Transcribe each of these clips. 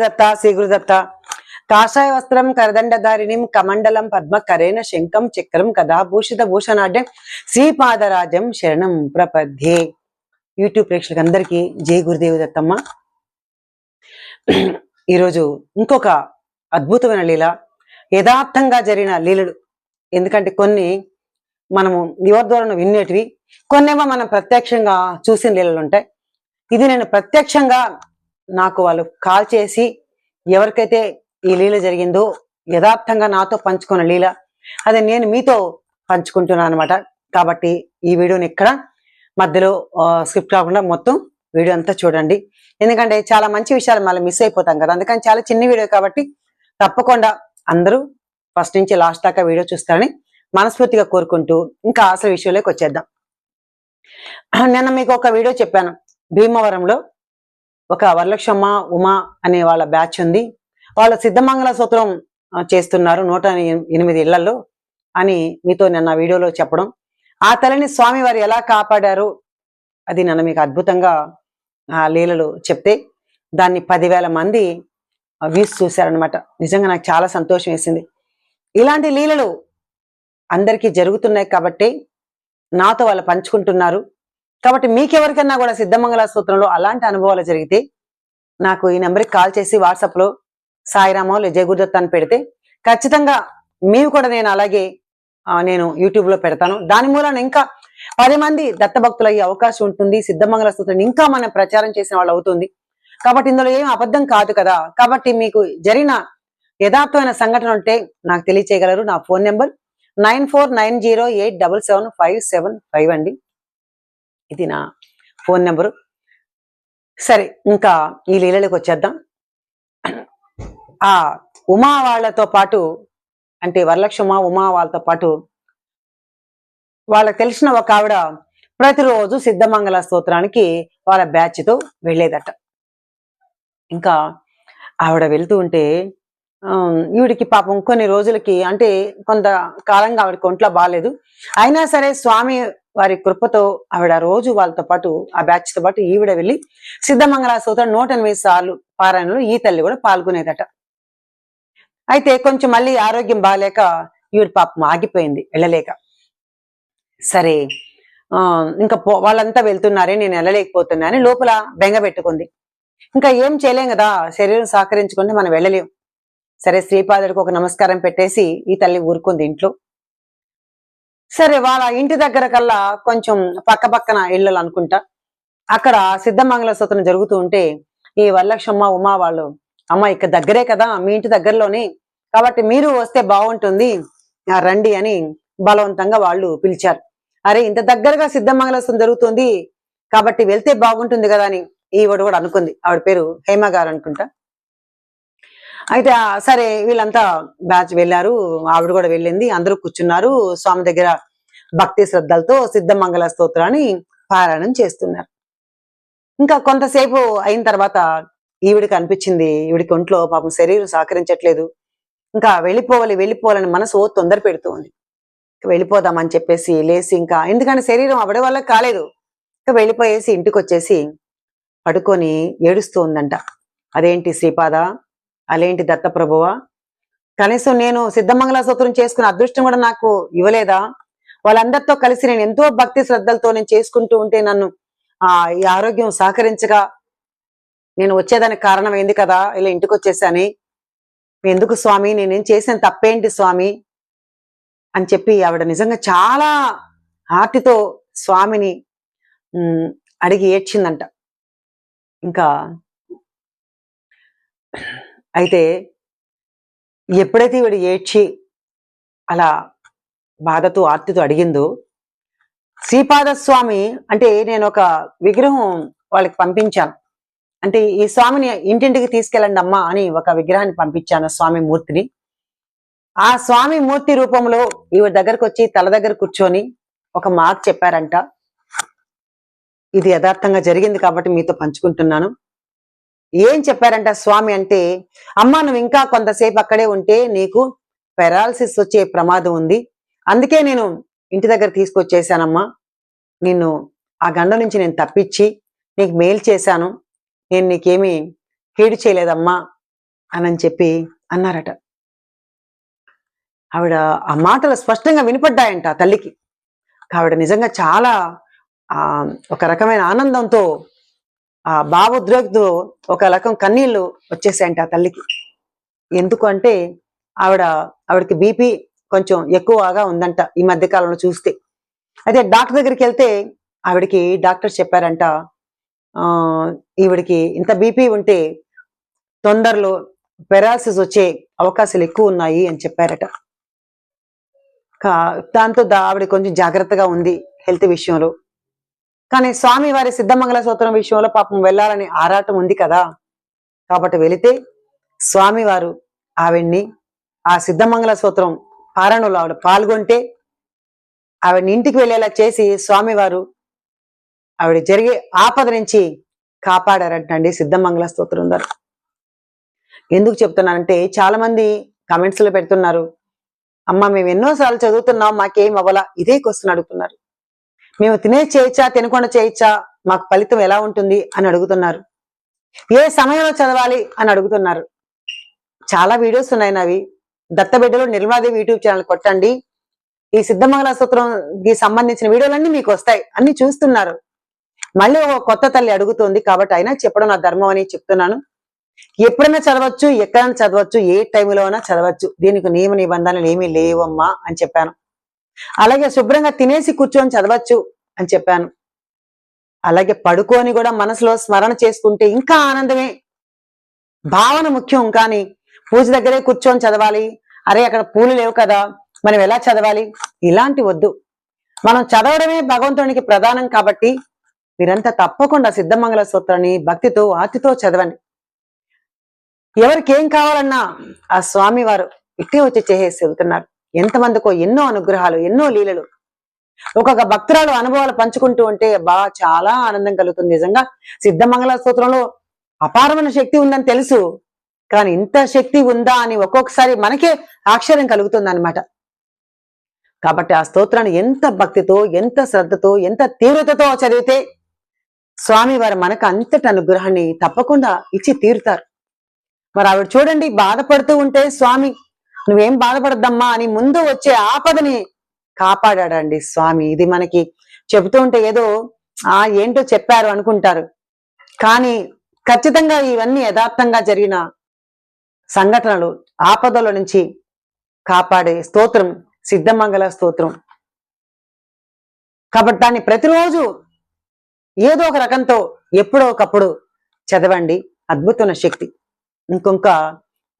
శ్రీగురుదత్త శ్రీగురుదత్త. కాషాయ వస్త్రం కరదండధారిణిం కమండలం పద్మ కరేణ శంఖం చక్రం కదా భూషిత భూషణాడ్యం శ్రీపాదరాజం శరణం ప్రపద్యే. యూట్యూబ్ ప్రేక్షకులందరికీ జయ గురుదేవి దత్తమ్మ. ఈరోజు ఇంకొక అద్భుతమైన లీల యథార్థంగా జరిగిన లీలలు. ఎందుకంటే కొన్ని మనము ఎవరి వినేటివి కొన్నేమో మనం ప్రత్యక్షంగా చూసిన లీలలు ఉంటాయి. ఇది నేను ప్రత్యక్షంగా నాకు వాళ్ళు కాల్ చేసి ఎవరికైతే ఈ లీల జరిగిందో యథార్థంగా నాతో పంచుకున్న లీల అది నేను మీతో పంచుకుంటున్నాను అనమాట కాబట్టి ఈ వీడియోని ఇక్కడ మధ్యలో స్క్రిప్ట్ కాకుండా మొత్తం వీడియో అంతా చూడండి. ఎందుకంటే చాలా మంచి విషయాలు మళ్ళీ మిస్ అయిపోతాం కదా. అందుకని చాలా చిన్న వీడియో కాబట్టి తప్పకుండా అందరూ ఫస్ట్ నుంచి లాస్ట్ దాకా వీడియో చూస్తారని మనస్ఫూర్తిగా కోరుకుంటూ ఇంకా అసలు విషయంలోకి వచ్చేద్దాం. నిన్న మీకు ఒక వీడియో చెప్పాను. భీమవరంలో ఒక వరలక్ష్మ ఉమా అనే వాళ్ళ బ్యాచ్ ఉంది. వాళ్ళ సిద్ధమంగళ సూత్రం చేస్తున్నారు నూట ఎనిమిది ఇళ్ళలో అని మీతో నిన్న వీడియోలో చెప్పడం. ఆ తల్లిని స్వామి వారు ఎలా కాపాడారు అది నన్ను మీకు అద్భుతంగా ఆ లీలలు చెప్తే దాన్ని పదివేల మంది వ్యూస్ చూశారనమాట నిజంగా నాకు చాలా సంతోషం వేసింది. ఇలాంటి లీలలు అందరికీ జరుగుతున్నాయి కాబట్టి నాతో వాళ్ళు పంచుకుంటున్నారు. కాబట్టి మీకెవరికన్నా కూడా సిద్ధమంగళ సూత్రంలో అలాంటి అనుభవాలు జరిగితే నాకు ఈ నెంబర్కి కాల్ చేసి వాట్సాప్లో సాయిరామో లేదా జయ గురుదత్ అని పెడితే ఖచ్చితంగా మీవి కూడా నేను అలాగే నేను యూట్యూబ్లో పెడతాను. దాని మూలన ఇంకా పది మంది దత్తభక్తులు అయ్యే అవకాశం ఉంటుంది. సిద్ధమంగళ సూత్రం ఇంకా మనం ప్రచారం చేసిన వాళ్ళు అవుతుంది. కాబట్టి ఇందులో ఏం అబద్ధం కాదు కదా. కాబట్టి మీకు జరిగిన యథార్థమైన సంఘటన ఉంటే నాకు తెలియచేయగలరు. నా phone number nine four nine zero eight double seven five seven five అండి. ఇది నా ఫోన్ నెంబరు. సరే ఇంకా ఈ లీలలోకి వచ్చేద్దాం. ఆ ఉమా వాళ్ళతో పాటు అంటే వరలక్ష్మ ఉమా వాళ్ళతో పాటు వాళ్ళకి తెలిసిన ఒక ఆవిడ ప్రతిరోజు సిద్ధమంగళ స్తోత్రానికి వాళ్ళ బ్యాచ్తో వెళ్ళేదట. ఇంకా ఆవిడ వెళ్తూ ఉంటే ఈవిడికి పాపం కొన్ని రోజులకి అంటే కొంత కాలంగా ఆవిడకి ఒంట్లో బాగాలేదు అయినా సరే స్వామి వారి కృపతో ఆవిడ రోజు వాళ్ళతో పాటు ఆ బ్యాచ్తో పాటు ఈవిడ వెళ్ళి సిద్ధమంగళ సూత్రం నూట ఎనిమిది సార్లు పారాయణలో ఈ తల్లి కూడా పాల్గొనేదట. అయితే కొంచెం మళ్ళీ ఆరోగ్యం బాగాలేక ఈవిడ పాపం ఆగిపోయింది వెళ్ళలేక. సరే ఆ, ఇంకా పో వాళ్ళంతా వెళ్తున్నారే నేను వెళ్ళలేకపోతున్నా అని లోపల బెంగ పెట్టుకుంది. ఇంకా ఏం చేయలేం కదా శరీరం సహకరించుకుంటే మనం వెళ్ళలేం. సరే శ్రీపాదుడికి ఒక నమస్కారం పెట్టేసి ఈ తల్లి ఊరుకుంది ఇంట్లో. సరే వాళ్ళ ఇంటి దగ్గర కల్లా కొంచెం పక్క పక్కన ఇళ్ళు అనుకుంటా. అక్కడ సిద్ధమంగళ సూత్రం జరుగుతూ ఉంటే ఈ వరలక్ష్మ ఉమా వాళ్ళు అమ్మ ఇక్కడ దగ్గరే కదా మీ ఇంటి దగ్గరలోనే. కాబట్టి మీరు వస్తే బాగుంటుంది. రండి అని బలవంతంగా వాళ్ళు పిలిచారు. అరే ఇంత దగ్గరగా సిద్ధమంగళస్థం జరుగుతుంది. కాబట్టి వెళ్తే బాగుంటుంది కదా అని ఈవిడ కూడా అనుకుంది. ఆవిడ పేరు హేమ గారు అనుకుంటా. అయితే సరే వీళ్ళంతా బ్యాచ్ వెళ్ళారు ఆవిడ కూడా వెళ్ళింది అందరూ కూర్చున్నారు స్వామి దగ్గర భక్తి శ్రద్ధలతో సిద్ధమంగళ స్తోత్రాన్ని పారాయణం చేస్తున్నారు. ఇంకా కొంతసేపు అయిన తర్వాత ఈవిడికి అనిపించింది ఈవిడికి ఒంట్లో పాపం శరీరం సహకరించట్లేదు. ఇంకా వెళ్ళిపోవాలి వెళ్ళిపోవాలని మనసు తొందర పెడుతుంది. వెళ్ళిపోదామని చెప్పేసి లేచి ఇంకా ఎందుకంటే శరీరం ఆవిడ వల్ల కాలేదు. ఇంకా వెళ్ళిపోయేసి ఇంటికి వచ్చేసి పడుకొని ఏడుస్తూ ఉందంట అదేంటి శ్రీపాద? అలేంటి దత్తప్రభువా? కనీసం నేను సిద్ధమంగళ సూత్రం చేసుకున్న అదృష్టం కూడా నాకు ఇవ్వలేదా? వాళ్ళందరితో కలిసి నేను ఎంతో భక్తి శ్రద్ధలతో నేను చేసుకుంటూ ఉంటే నన్ను ఆ ఈ ఆరోగ్యం సహకరించగా నేను వచ్చేదానికి కారణం ఏంది కదా? ఇలా ఇంటికి వచ్చేసాని. ఎందుకు స్వామి? నేనేం చేసిన తప్పేంటి స్వామి? అని చెప్పి ఆవిడ నిజంగా చాలా ఆర్తితో స్వామిని అడిగి ఏడ్చిందంట. ఇంకా అయితే ఎప్పుడైతే ఈవిడ ఏడ్చి అలా బాధతో ఆర్తితో అడిగిందో శ్రీపాద స్వామి అంటే నేను ఒక విగ్రహం వాళ్ళకి పంపించాను. అంటే ఈ స్వామిని ఇంటింటికి తీసుకెళ్ళండి అమ్మా అని ఒక విగ్రహాన్ని పంపించాను స్వామి మూర్తిని. ఆ స్వామి మూర్తి రూపంలో ఈవిడ దగ్గరకు వచ్చి తల దగ్గర కూర్చొని ఒక మాకు చెప్పారంట. ఇది యథార్థంగా జరిగింది కాబట్టి మీతో పంచుకుంటున్నాను. ఏం చెప్పారంట స్వామి అంటే అమ్మా నువ్వు ఇంకా కొంతసేపు అక్కడే ఉంటే నీకు పెరాలసిస్ వచ్చే ప్రమాదం ఉంది. అందుకే నేను ఇంటి దగ్గర తీసుకొచ్చేసానమ్మా. నిన్ను ఆ గండ నుంచి నేను తప్పించి నీకు మేలు చేశాను. నేను నీకేమీ కీడు చేయలేదమ్మా అని చెప్పి అన్నారట. ఆవిడ ఆ మాటలు స్పష్టంగా వినపడ్డాయంట తల్లికి. ఆవిడ నిజంగా చాలా ఒక రకమైన ఆనందంతో ఆ భావోద్రేకతో ఒక రకం కన్నీళ్ళు వచ్చేసాయంట ఆ తల్లికి. ఎందుకు అంటే ఆవిడ ఆవిడకి బీపీ కొంచెం ఎక్కువగా ఉందంట ఈ మధ్య కాలంలో చూస్తే. అయితే డాక్టర్ దగ్గరికి వెళ్తే ఆవిడకి డాక్టర్ చెప్పారంట ఆ ఈవిడికి ఇంత బీపీ ఉంటే తొందరలో పెరాలసిస్ వచ్చే అవకాశాలు ఎక్కువ ఉన్నాయి అని చెప్పారట. కా- దాంతో ఆవిడ కొంచెం జాగ్రత్తగా ఉంది హెల్త్ విషయంలో. కానీ స్వామి వారి సిద్ధమంగళ సూత్రం విషయంలో పాపం వెళ్ళాలని ఆరాటం ఉంది కదా. కాబట్టి వెళితే స్వామివారు ఆవిడ్ని ఆ సిద్ధమంగళ సూత్రం పారణంలో ఆవిడ పాల్గొంటే ఆవిడని ఇంటికి వెళ్ళేలా చేసి స్వామివారు ఆవిడ జరిగే ఆపద నుంచి కాపాడారంటండి సిద్ధమంగళ స్తోత్రం ద్వారా. ఎందుకు చెప్తున్నానంటే చాలా మంది కామెంట్స్లో పెడుతున్నారు అమ్మ మేము ఎన్నోసార్లు చదువుతున్నాం మాకేం అవ్వలా? ఇదే క్వశ్చన్ అడుగుతున్నారు. మేము తినే చేయొచ్చా తినకుండా చేయొచ్చా మాకు ఫలితం ఎలా ఉంటుంది అని అడుగుతున్నారు. ఏ సమయంలో చదవాలి అని అడుగుతున్నారు. చాలా వీడియోస్ ఉన్నాయి నావి. దత్తబిడ్డలు నిర్మలాదేవి యూట్యూబ్ ఛానల్ కొట్టండి. ఈ సిద్ధమంగళ సూత్రంకి సంబంధించిన వీడియోలన్నీ మీకు వస్తాయి. అన్ని చూస్తున్నారు. మళ్ళీ ఒక కొత్త తల్లి అడుగుతోంది కాబట్టి అయినా చెప్పడం నా ధర్మం అని చెప్తున్నాను. ఎప్పుడైనా చదవచ్చు ఎక్కడైనా చదవచ్చు ఏ టైంలో అయినా చదవచ్చు. దీనికి నియమ నిబంధనలు ఏమీ లేవమ్మా అని చెప్పాను. అలాగే శుభ్రంగా తినేసి కూర్చొని చదవచ్చు అని చెప్పాను. అలాగే పడుకొని కూడా మనసులో స్మరణ చేసుకుంటే ఇంకా ఆనందమే. భావన ముఖ్యం కానీ పూజ దగ్గరే కూర్చొని చదవాలి. అరే అక్కడ పూలు లేవు కదా మనం ఎలా చదవాలి? ఇలాంటి వద్దు. మనం చదవడమే భగవంతునికి ప్రధానం కాబట్టి మీరంతా తప్పకుండా సిద్ధమంగళ సూత్రాన్ని భక్తితో ఆతితో చదవండి. ఎవరికి ఏం కావాలన్నా ఆ స్వామి వారు ఇట్టే వచ్చి చేసేసి వెళ్తున్నారు. ఎంతమందికో ఎన్నో అనుగ్రహాలు ఎన్నో లీలలు. ఒక్కొక్క భక్తురాలు అనుభవాలు పంచుకుంటూ ఉంటే బా చాలా ఆనందం కలుగుతుంది. నిజంగా సిద్ధమంగళ స్తోత్రంలో అపారమైన శక్తి ఉందని తెలుసు. కానీ ఇంత శక్తి ఉందా అని ఒక్కొక్కసారి మనకే ఆశ్చర్యం కలుగుతుంది అనమాట కాబట్టి ఆ స్తోత్రాన్ని ఎంత భక్తితో ఎంత శ్రద్ధతో ఎంత తీవ్రతతో చదివితే స్వామి వారు మనకు అంతటి అనుగ్రహాన్ని తప్పకుండా ఇచ్చి తీరుతారు. మరి ఆవిడ చూడండి బాధపడుతూ ఉంటే స్వామి నువ్వేం బాధపడద్దమ్మా అని ముందు వచ్చే ఆపదని కాపాడాడండి స్వామి. ఇది మనకి చెబుతూ ఉంటే ఏదో ఆ ఏంటో చెప్పారు అనుకుంటారు. కానీ ఖచ్చితంగా ఇవన్నీ యథార్థంగా జరిగిన సంఘటనలు ఆపదల నుంచి కాపాడే స్తోత్రం సిద్ధమంగళ స్తోత్రం. కాబట్టి దాన్ని ప్రతిరోజు ఏదో ఒక రకంతో ఎప్పుడో ఒకప్పుడు చదవండి. అద్భుతమైన శక్తి. ఇంకొక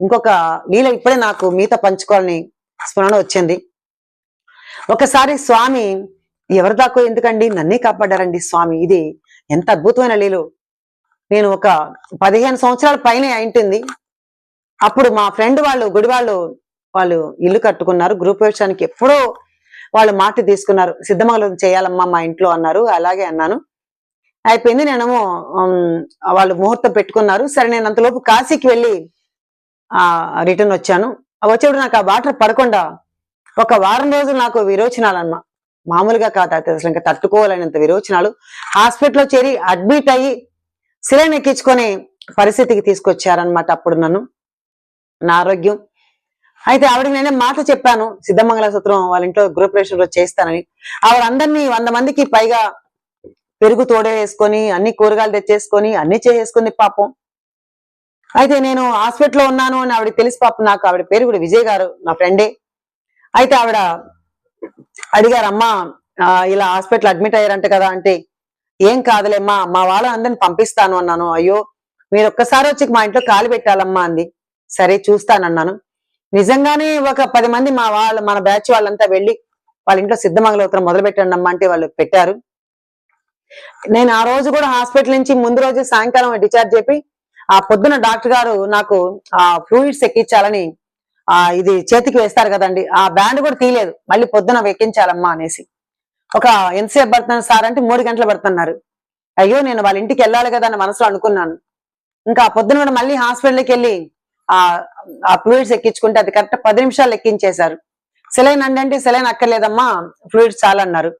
ఇంకొక లీల ఇప్పుడే నాకు మీతో పంచుకోవాలని స్మరణ వచ్చింది. ఒకసారి స్వామి ఎవరి దాకో ఎందుకండి నన్నే కాపాడారండి స్వామి? ఇది ఎంత అద్భుతమైన లీలు. నేను ఒక పదిహేను సంవత్సరాల పైనే అయింటుంది. అప్పుడు మా ఫ్రెండ్ వాళ్ళు గుడి వాళ్ళు వాళ్ళు ఇల్లు కట్టుకున్నారు. గ్రూప్ వేషానికి ఎప్పుడో వాళ్ళు మాట తీసుకున్నారు. సిద్ధమంగళం చేయాలమ్మా మా ఇంట్లో అన్నారు. అలాగే అన్నాను. అయిపోయింది. నేనేమో వాళ్ళు ముహూర్తం పెట్టుకున్నారు. సరే నేను అంతలోపు కాశీకి వెళ్ళి రిటర్న్ వచ్చాను. వచ్చేప్పుడు నాకు ఆ వాటర్ పడకుండా ఒక వారం రోజులు నాకు విరోచనాలు మామూలుగా కాదు అది అసలు ఇంకా తట్టుకోవాలనేంత విరోచనాలు. హాస్పిటల్లో చేరి అడ్మిట్ అయ్యి సిలైన్ ఎక్కించుకొని పరిస్థితికి తీసుకొచ్చారనమాట అప్పుడు నన్ను. నా ఆరోగ్యం. అయితే ఆవిడకి నేనే మాట చెప్పాను. సిద్ధమంగళ సూత్రం వాళ్ళ ఇంట్లో గృహప్రవేశంలో చేస్తానని ఆవిడ అందరినీ వంద మందికి పైగా పెరుగు తోడే వేసుకొని అన్ని కూరగాయలు తెచ్చేసుకొని అన్ని చేసేసుకుంది పాపం. అయితే నేను హాస్పిటల్లో ఉన్నాను అని ఆవిడ తెలిసి పాపం నాకు ఆవిడ పేరు కూడా విజయ్ గారు నా ఫ్రెండే. అయితే ఆవిడ అడిగారు అమ్మా ఇలా హాస్పిటల్ అడ్మిట్ అయ్యారంట కదా అంటే ఏం కాదులేమ్మా మా వాళ్ళ అందరిని పంపిస్తాను అన్నాను. అయ్యో మీరు ఒక్కసారి వచ్చి మా ఇంట్లో కాలు పెట్టాలమ్మా అంది. సరే చూస్తానన్నాను. నిజంగానే ఒక పది మంది మా వాళ్ళు మన బ్యాచ్ వాళ్ళంతా వెళ్ళి వాళ్ళ ఇంట్లో సిద్ధమంగళోత్తరం మొదలు పెట్టండి అమ్మా అంటే వాళ్ళు పెట్టారు. నేను ఆ రోజు కూడా హాస్పిటల్ నుంచి ముందు రోజు సాయంకాలం డిశ్చార్జ్ చెప్పి ఆ పొద్దున డాక్టర్ గారు నాకు ఆ ఫ్లూయిడ్స్ ఎక్కించాలని ఆ ఇది చేతికి వేస్తారు కదండి. ఆ బ్యాండ్ కూడా తీయలేదు. మళ్ళీ పొద్దున ఎక్కించాలమ్మా అనేసి. ఒక ఎంతసేపు పడుతున్నారు సార్ అంటే మూడు గంటలు పడుతున్నారు. అయ్యో నేను వాళ్ళ ఇంటికి వెళ్ళాలి కదా అని మనసులో అనుకున్నాను. ఇంకా పొద్దున కూడా మళ్ళీ హాస్పిటల్కి వెళ్ళి ఆ ఆ ఫ్లూయిడ్స్ ఎక్కించుకుంటే అది కరెక్ట్ పది నిమిషాలు ఎక్కించేశారు. సెలైన్ అండి అంటే సెలైన్ అక్కర్లేదమ్మా ఫ్లూయిడ్స్ చాలన్నారు.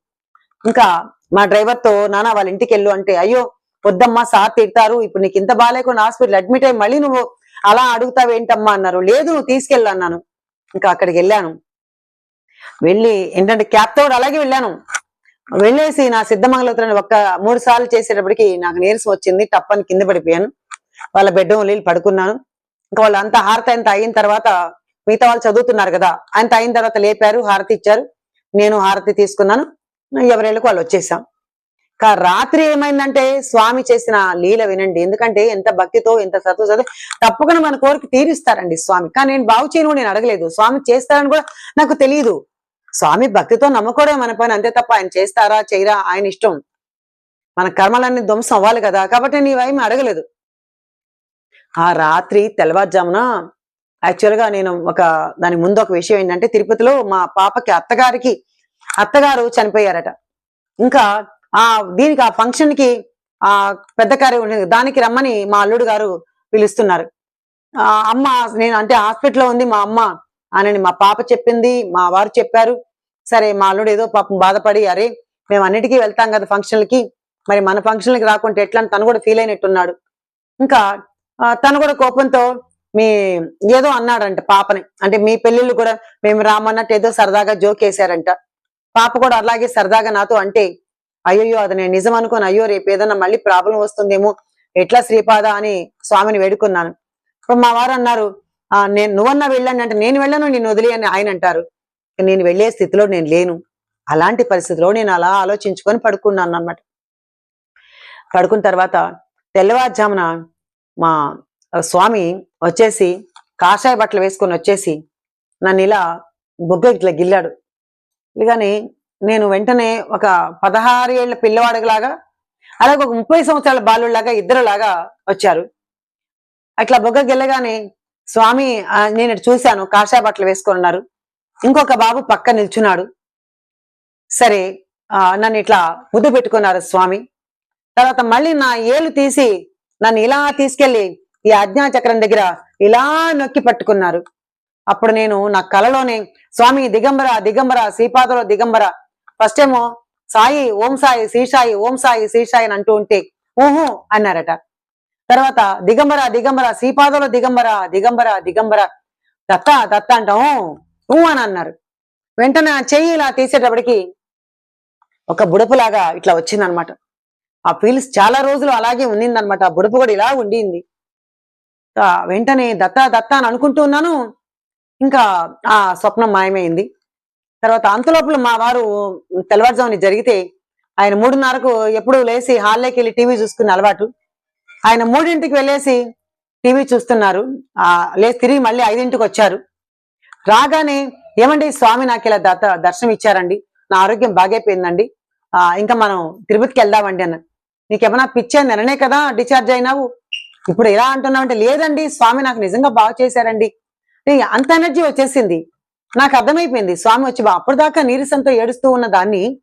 ఇంకా మా డ్రైవర్తో నానా వాళ్ళ ఇంటికి వెళ్ళు అంటే అయ్యో పొద్దమ్మా సార్ తిడతారు. ఇప్పుడు నీకు ఇంత బాగాలేకుండా హాస్పిటల్ అడ్మిట్ అయ్యి మళ్ళీ నువ్వు అలా అడుగుతావేంటమ్మా అన్నారు. లేదు నువ్వు తీసుకెళ్ళన్నాను ఇంకా అక్కడికి వెళ్ళాను. వెళ్ళి ఏంటంటే క్యాప్తో అలాగే వెళ్ళాను. వెళ్ళేసి నా సిద్ధమంగళోత్రాన్ని ఒక్క మూడు సార్లు చేసేటప్పటికి నాకు నీరసం వచ్చింది. టప్పని కింద పడిపోయాను. వాళ్ళ బెడ్ వెళ్ళి పడుకున్నాను. ఇంకా వాళ్ళు అంత హారతి అంత అయిన తర్వాత మిగతా వాళ్ళు చదువుతున్నారు కదా అంత అయిన తర్వాత లేపారు హారతి ఇచ్చారు. నేను హారతి తీసుకున్నాను. ఎవరేళ్ళకు వాళ్ళు వచ్చేసాం. కా రాత్రి ఏమైందంటే స్వామి చేసిన లీల వినండి. ఎందుకంటే ఎంత భక్తితో ఎంత సత్వ సత్వ తప్పకుండా మన కోరిక తీరుస్తారండి స్వామి. కానీ నేను బాగు చేయను నేను అడగలేదు. స్వామి చేస్తారని కూడా నాకు తెలియదు. స్వామి భక్తితో నమ్మకూడదు మన పని. అంతే తప్ప ఆయన చేస్తారా చేయరా ఆయన ఇష్టం. మన కర్మలన్నీ ధ్వంసం అవ్వాలి కదా. కాబట్టి నీవేమి అడగలేదు. ఆ రాత్రి తెల్లవారుజామున యాక్చువల్గా నేను ఒక దాని ముందు ఒక విషయం ఏంటంటే తిరుపతిలో మా పాపకి అత్తగారికి అత్తగారు చనిపోయారట. ఇంకా ఆ దీనికి ఆ ఫంక్షన్కి ఆ పెద్ద కార్యం ఉండేది. దానికి రమ్మని మా అల్లుడు గారు పిలుస్తున్నారు. ఆ అమ్మ నేను అంటే హాస్పిటల్లో ఉంది మా అమ్మ అని మా పాప చెప్పింది మా వారు చెప్పారు. సరే మా అల్లుడు ఏదో పాపం బాధపడి అరే మేము అన్నిటికీ వెళ్తాం కదా ఫంక్షన్లకి మరి మన ఫంక్షన్లకి రాకుంటే ఎట్లా అని తను కూడా ఫీల్ అయినట్టున్నాడు. ఇంకా తను కూడా కోపంతో మీ ఏదో అన్నాడంట పాపని. అంటే మీ పెళ్ళిళ్ళు కూడా మేము రామన్నట్టు ఏదో సరదాగా జోక్ వేశారంట. పాప కూడా అలాగే సరదాగా నాతో అంటే అయ్యో అది నేను నిజం అనుకోని. అయ్యో రేపు ఏదైనా మళ్ళీ ప్రాబ్లం వస్తుందేమో. ఎట్లా శ్రీపాద అని స్వామిని వేడుకున్నాను. ఇప్పుడు మా వారు అన్నారు ఆ నేను నువ్వన్నా వెళ్ళండి అంటే నేను వెళ్ళను నేను వదిలి అని ఆయన అంటారు. నేను వెళ్ళే స్థితిలో నేను లేను. అలాంటి పరిస్థితిలో నేను అలా ఆలోచించుకొని పడుకున్నాను అన్నమాట. పడుకున్న తర్వాత తెల్లవారుజామున మా స్వామి వచ్చేసి కాషాయ బట్టలు వేసుకొని వచ్చేసి నన్ను ఇలా బొగ్గ ఇట్లా గిల్లాడు. కానీ నేను వెంటనే ఒక పదహారు ఏళ్ళ పిల్లవాడిలాగా అలాగే ఒక ముప్పై సంవత్సరాల బాలులాగా ఇద్దరులాగా వచ్చారు. అట్లా బొగ్గ గిల్లగానే స్వామి నేను చూశాను కాషాయ బట్టలు వేసుకొని ఉన్నారు. ఇంకొక బాబు పక్క నిల్చున్నాడు. సరే ఆ, నన్ను ఇట్లా ముద్దు పెట్టుకున్నారు స్వామి. తర్వాత మళ్ళీ నా ఏలు తీసి నన్ను ఇలా తీసుకెళ్ళి ఈ అజ్ఞా చక్రం దగ్గర ఇలా నొక్కి పట్టుకున్నారు. అప్పుడు నేను నా కలలోనే స్వామి దిగంబర దిగంబర శ్రీపాదలో దిగంబర ఫస్ట్ ఏమో సాయి ఓం సాయి శ్రీసాయి ఓం సాయి శ్రీసాయి అని అంటూ ఉంటే ఊహు అన్నారట. తర్వాత దిగంబర దిగంబర శ్రీపాదలో దిగంబర దిగంబర దిగంబర దత్త దత్త అంటాం ఊ అని అన్నారు. వెంటనే చెయ్యి ఇలా తీసేటప్పటికి ఒక బుడపులాగా ఇట్లా వచ్చిందనమాట. ఆ ఫీల్స్ చాలా రోజులు అలాగే ఉండిందనమాట. ఆ బుడపు కూడా ఇలా ఉండింది. వెంటనే దత్త దత్త అని అనుకుంటూ ఉన్నాను. ఇంకా ఆ స్వప్నం మాయమైంది. తర్వాత అంతలోపల మా వారు తెల్లవారుజామున జరిగితే ఆయన మూడున్నరకు ఎప్పుడు లేచి హాల్లోకి వెళ్ళి టీవీ చూసుకునే అలవాటు. ఆయన మూడింటికి వెళ్ళేసి టీవీ చూస్తున్నారు. లేచి తిరిగి మళ్ళీ ఐదింటికి వచ్చారు. రాగానే ఏమండి స్వామి నాకు ఇలా దత్త దర్శనం ఇచ్చారండి. నా ఆరోగ్యం బాగైపోయిందండి. ఇంకా మనం తిరుపతికి వెళ్దామండి అన్న నీకేమన్నా పిచ్చా నిన్ననే కదా డిశ్చార్జ్ అయినావు. ఇప్పుడు ఎలా అంటున్నావు అంటే లేదండి స్వామి నాకు నిజంగా బాగా చేశారండి. అంత ఎనర్జీ వచ్చేసింది. నాకు అర్థమైపోయింది. స్వామి వచ్చి బా- అప్పటిదాకా నీరసంతో ఏడుస్తూ ఉన్న దాన్ని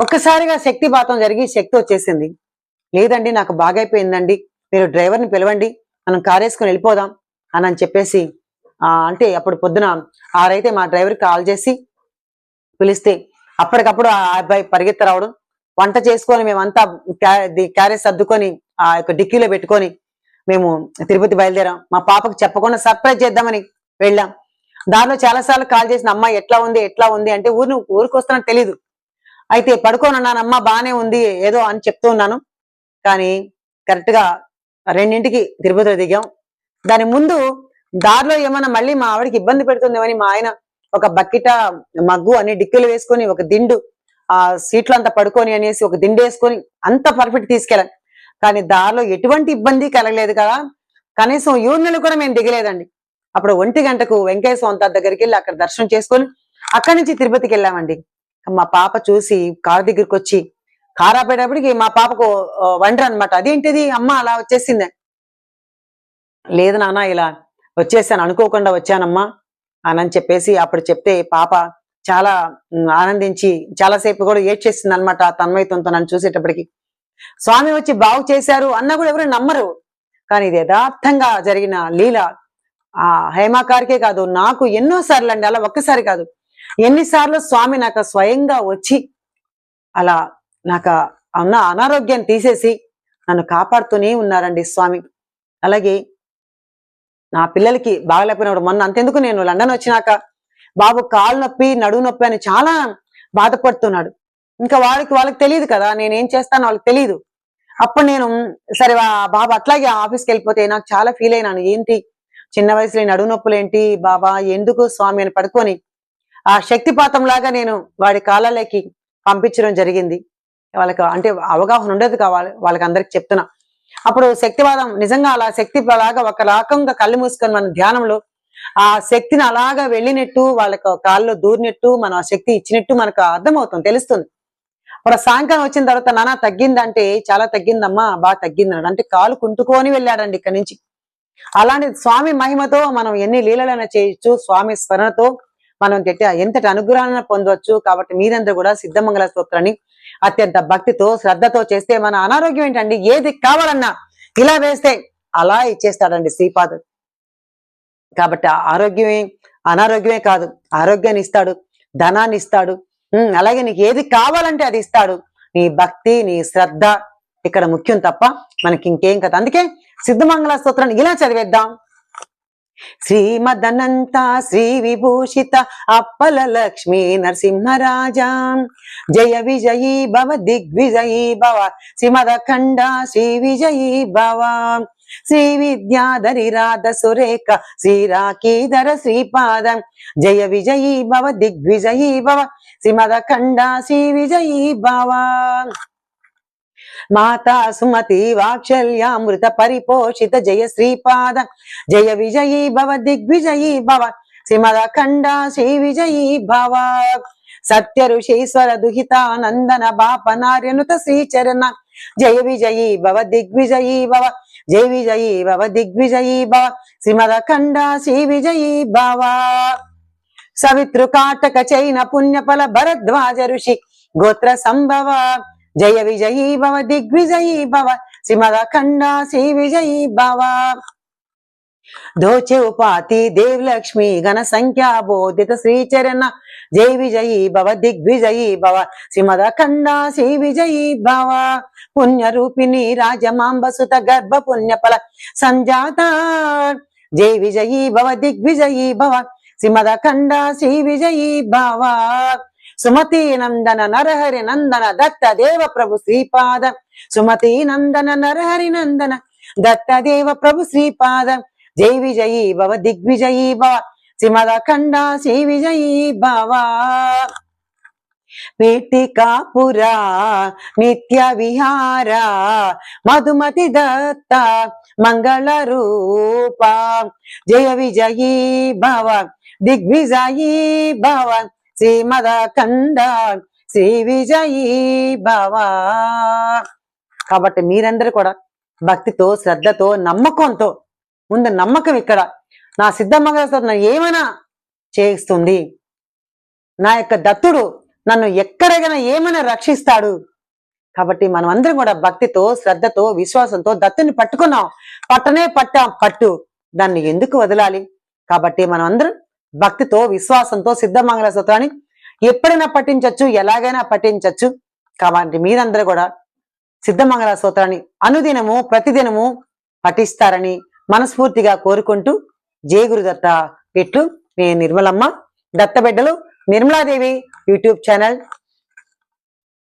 ఒక్కసారిగా శక్తిపాతం జరిగి శక్తి వచ్చేసింది. లేదండి నాకు బాగైపోయిందండి. మీరు డ్రైవర్ని పిలవండి. మనం కారేసుకుని వెళ్ళిపోదాం అని అని చెప్పేసి అంటే అప్పుడు పొద్దున ఆరైతే మా డ్రైవర్కి కాల్ చేసి పిలిస్తే అప్పటికప్పుడు ఆ అబ్బాయి పరిగెత్తి రావడం వంట చేసుకొని మేమంతా క్యా- క్యారేజ్ సర్దుకొని ఆ యొక్క డిక్కీలో పెట్టుకొని మేము తిరుపతి బయలుదేరాం. మా పాపకు చెప్పకుండా సర్ప్రైజ్ చేద్దామని వెళ్ళాం. దారిలో చాలా సార్లు కాల్ చేసిన అమ్మ ఎట్లా ఉంది? ఎట్లా ఉంది? అంటే ఊరు ఊరికి వస్తున్నా తెలీదు. అయితే పడుకోనున్నానమ్మ బానే ఉంది ఏదో అని చెప్తూ ఉన్నాను. కానీ కరెక్ట్గా రెండింటికి తిరుపతిలో దిగాం. దాని ముందు దారిలో ఏమన్నా మళ్ళీ మా ఆవిడకి ఇబ్బంది పెడుతుందేమని మా ఆయన ఒక బకెట మగ్గు అన్ని డిక్కులు వేసుకొని ఒక దిండు ఆ సీట్లు అంతా పడుకొని అనేసి ఒక దిండు వేసుకొని అంత పర్ఫెక్ట్ తీసుకెళ్ళాను కానీ దారిలో ఎటువంటి ఇబ్బంది కలగలేదు కదా. కనీసం యూర్నలు కూడా మేము దిగలేదండి. అప్పుడు ఒంటి గంటకు వెంకయ్య స్వామి దగ్గరికి వెళ్ళి అక్కడ దర్శనం చేసుకొని అక్కడి నుంచి తిరుపతికి వెళ్ళామండి. మా పాప చూసి కారు దగ్గరికి వచ్చి కారాపేటప్పటికి మా పాపకు వండర్ అనమాట అదేంటిది? అమ్మ అలా వచ్చేసింది. లేదు నాన్న ఇలా వచ్చేసాను అనుకోకుండా వచ్చానమ్మా అని చెప్పేసి అప్పుడు చెప్తే పాప చాలా ఆనందించి చాలాసేపు కూడా ఏడ్చేసింది అనమాట తన్మయత్వంతో నన్ను చూసేటప్పటికి. స్వామి వచ్చి బాగు చేశారు అన్న కూడా ఎవరు నమ్మరు. కానీ ఇది యథార్థంగా జరిగిన లీల ఆ హేమాకారికే కాదు నాకు ఎన్నో సార్లు అండి అలా ఒక్కసారి కాదు. ఎన్నిసార్లు స్వామి నాకు స్వయంగా వచ్చి అలా నాకు అన్న అనారోగ్యాన్ని తీసేసి నన్ను కాపాడుతూనే ఉన్నారండి స్వామి. అలాగే నా పిల్లలకి బాగలేకపోయినప్పుడు మొన్న అంతెందుకు నేను లండన్ వచ్చినాక బాబు కాలు నొప్పి నడువు నొప్పి అని చాలా బాధపడుతున్నాడు. ఇంకా వాళ్ళకి వాళ్ళకి తెలియదు కదా నేను ఏం చేస్తానో వాళ్ళకి తెలియదు అప్పుడు నేను సరే వా- అట్లాగే ఆఫీస్కి వెళ్ళిపోతే నాకు చాలా ఫీల్ అయినాను ఏంటి చిన్న వయసులో నడువు నొప్పులు ఏంటి బాబా? ఎందుకు స్వామి అని పడుకొని ఆ శక్తిపాతం లాగా నేను వాడి కాలాలకి పంపించడం జరిగింది. వాళ్ళకి అంటే అవగాహన ఉండదు కావాలి వాళ్ళకి అందరికి చెప్తున్నా. అప్పుడు శక్తివాదం నిజంగా అలా శక్తి లాగా ఒక రకంగా కళ్ళు మూసుకొని మన ధ్యానంలో ఆ శక్తిని అలాగా వెళ్ళినట్టు వాళ్ళకు కాల్లో దూరినట్టు మనం ఆ శక్తి ఇచ్చినట్టు మనకు అర్థమవుతుంది తెలుస్తుంది. అప్పుడు సాయంకాలం వచ్చిన తర్వాత నాన్న తగ్గిందంటే చాలా తగ్గిందమ్మా బాగా తగ్గిందన్నాడు. అంటే కాలు కుంటుకొని వెళ్ళాడండి ఇక్కడి నుంచి. అలాంటి స్వామి మహిమతో మనం ఎన్ని లీలలైనా చేయొచ్చు స్వామి స్మరణతో మనం గట్టి ఎంతటి అనుగ్రహాన్ని పొందవచ్చు కాబట్టి మీరందరూ కూడా సిద్ధమంగళ స్తోత్రాన్ని అత్యంత భక్తితో శ్రద్ధతో చేస్తే మన అనారోగ్యం ఏంటండి? ఏది కావాలన్నా ఇలా వేస్తే అలా ఇచ్చేస్తాడండి శ్రీపాదుడు కాబట్టి ఆరోగ్యమే అనారోగ్యమే కాదు. ఆరోగ్యాన్ని ఇస్తాడు ధనాన్ని ఇస్తాడు. అలాగే నీకు ఏది కావాలంటే అది ఇస్తాడు. నీ భక్తి నీ శ్రద్ధ ఇక్కడ ముఖ్యం తప్ప మనకి ఇంకేం కదా అందుకే సిద్ధమంగళ స్తోత్రాన్ని ఇలా చదివేద్దాం. శ్రీమదనంత శ్రీ విభూషిత అప్పల లక్ష్మీ నరసింహరాజా. జయ విజయీ భవ దిగ్విజయీ భవ శ్రీమదఖండ శ్రీ విజయీ భవ. శ్రీ విద్యాధరి రాధ సురేఖ శ్రీరాకీధర శ్రీపాదం. జయ విజయీ భవ దిగ్విజయీ భవ శ్రీమదఖండ శ్రీ విజయీ భవ. మాతా సుమతి వాత్సల్యామృత పరిపోషిత జయ శ్రీపాద జయ విజయీ భవ దిగ్విజయీ భవ శ్రీమదఖండ శ్రీ విజయీ భవ. సత్య ఋషీశ్వర దుహితానందన బాప నార్యనుత శ్రీచరణ జయ విజయీ భవ దిగ్విజయీ భవ జయ విజయీ భవ దిగ్విజయీ భవ శ్రీమదఖండ శ్రీ విజయీ భవ. సవితృకాటక చైన పుణ్యఫల భరద్వాజ ఋషి గోత్ర సంభవ జయ విజయీ భవ దిగ్విజయీ భవ శ్రీమదఖండ శ్రీ విజయీ భవ. దోచే ఉపాతి దేవలక్ష్మి ఘన సంఖ్యా బోధిత శ్రీచరణ జై విజయీ భవ దిగ్విజయీ భవ శ్రీమదఖండ శ్రీ విజయీ భవ. పుణ్యరూపిణి రాజమాంబ సుత గర్భ పుణ్యఫల సంజాత జై విజయీ భవ దిగ్విజయీ భవ శ్రీమదఖండ శ్రీ విజయీ భవ. సుమతి నందన నరహరి నందన దత్త దేవ ప్రభు శ్రీపాద. సుమతి నందన నరహరి నందన దత్త దేవ ప్రభు శ్రీపాద. జై విజయీ భవ దిగ్విజయీ భవ శ్రీమద ఖండ శ్రీ విజయీ భవ. పీఠికాపురా నిత్య విహార మధుమతి దత్త మంగళ రూప. జయ విజయీ భవ దిగ్విజయీ భవ శ్రీమదఖండ శ్రీ విజయీ భవ. కాబట్టి మీరందరూ కూడా భక్తితో శ్రద్ధతో నమ్మకంతో ముందు నమ్మకం ఇక్కడ. నా సిద్ధమంగళ నన్ను ఏమైనా చేయిస్తుంది? నా యొక్క దత్తుడు నన్ను ఎక్కడైనా ఏమైనా రక్షిస్తాడు? కాబట్టి మనం అందరం కూడా భక్తితో శ్రద్ధతో విశ్వాసంతో దత్తుని పట్టుకున్నాం. పట్టనే పట్టాం పట్టు. దాన్ని ఎందుకు వదలాలి? కాబట్టి మనం అందరం భక్తితో విశ్వాసంతో సిద్ధమంగళ సూత్రాన్ని ఎప్పుడైనా పఠించవచ్చు ఎలాగైనా పఠించవచ్చు కాబట్టి మీరందరూ కూడా సిద్ధమంగళ సూత్రాన్ని అనుదినము ప్రతిదినము పఠిస్తారని మనస్ఫూర్తిగా కోరుకుంటూ జయ గురుదత్త. ఇట్లు నేను నిర్మలమ్మ దత్తబిడ్డలు నిర్మలాదేవి యూట్యూబ్ ఛానల్.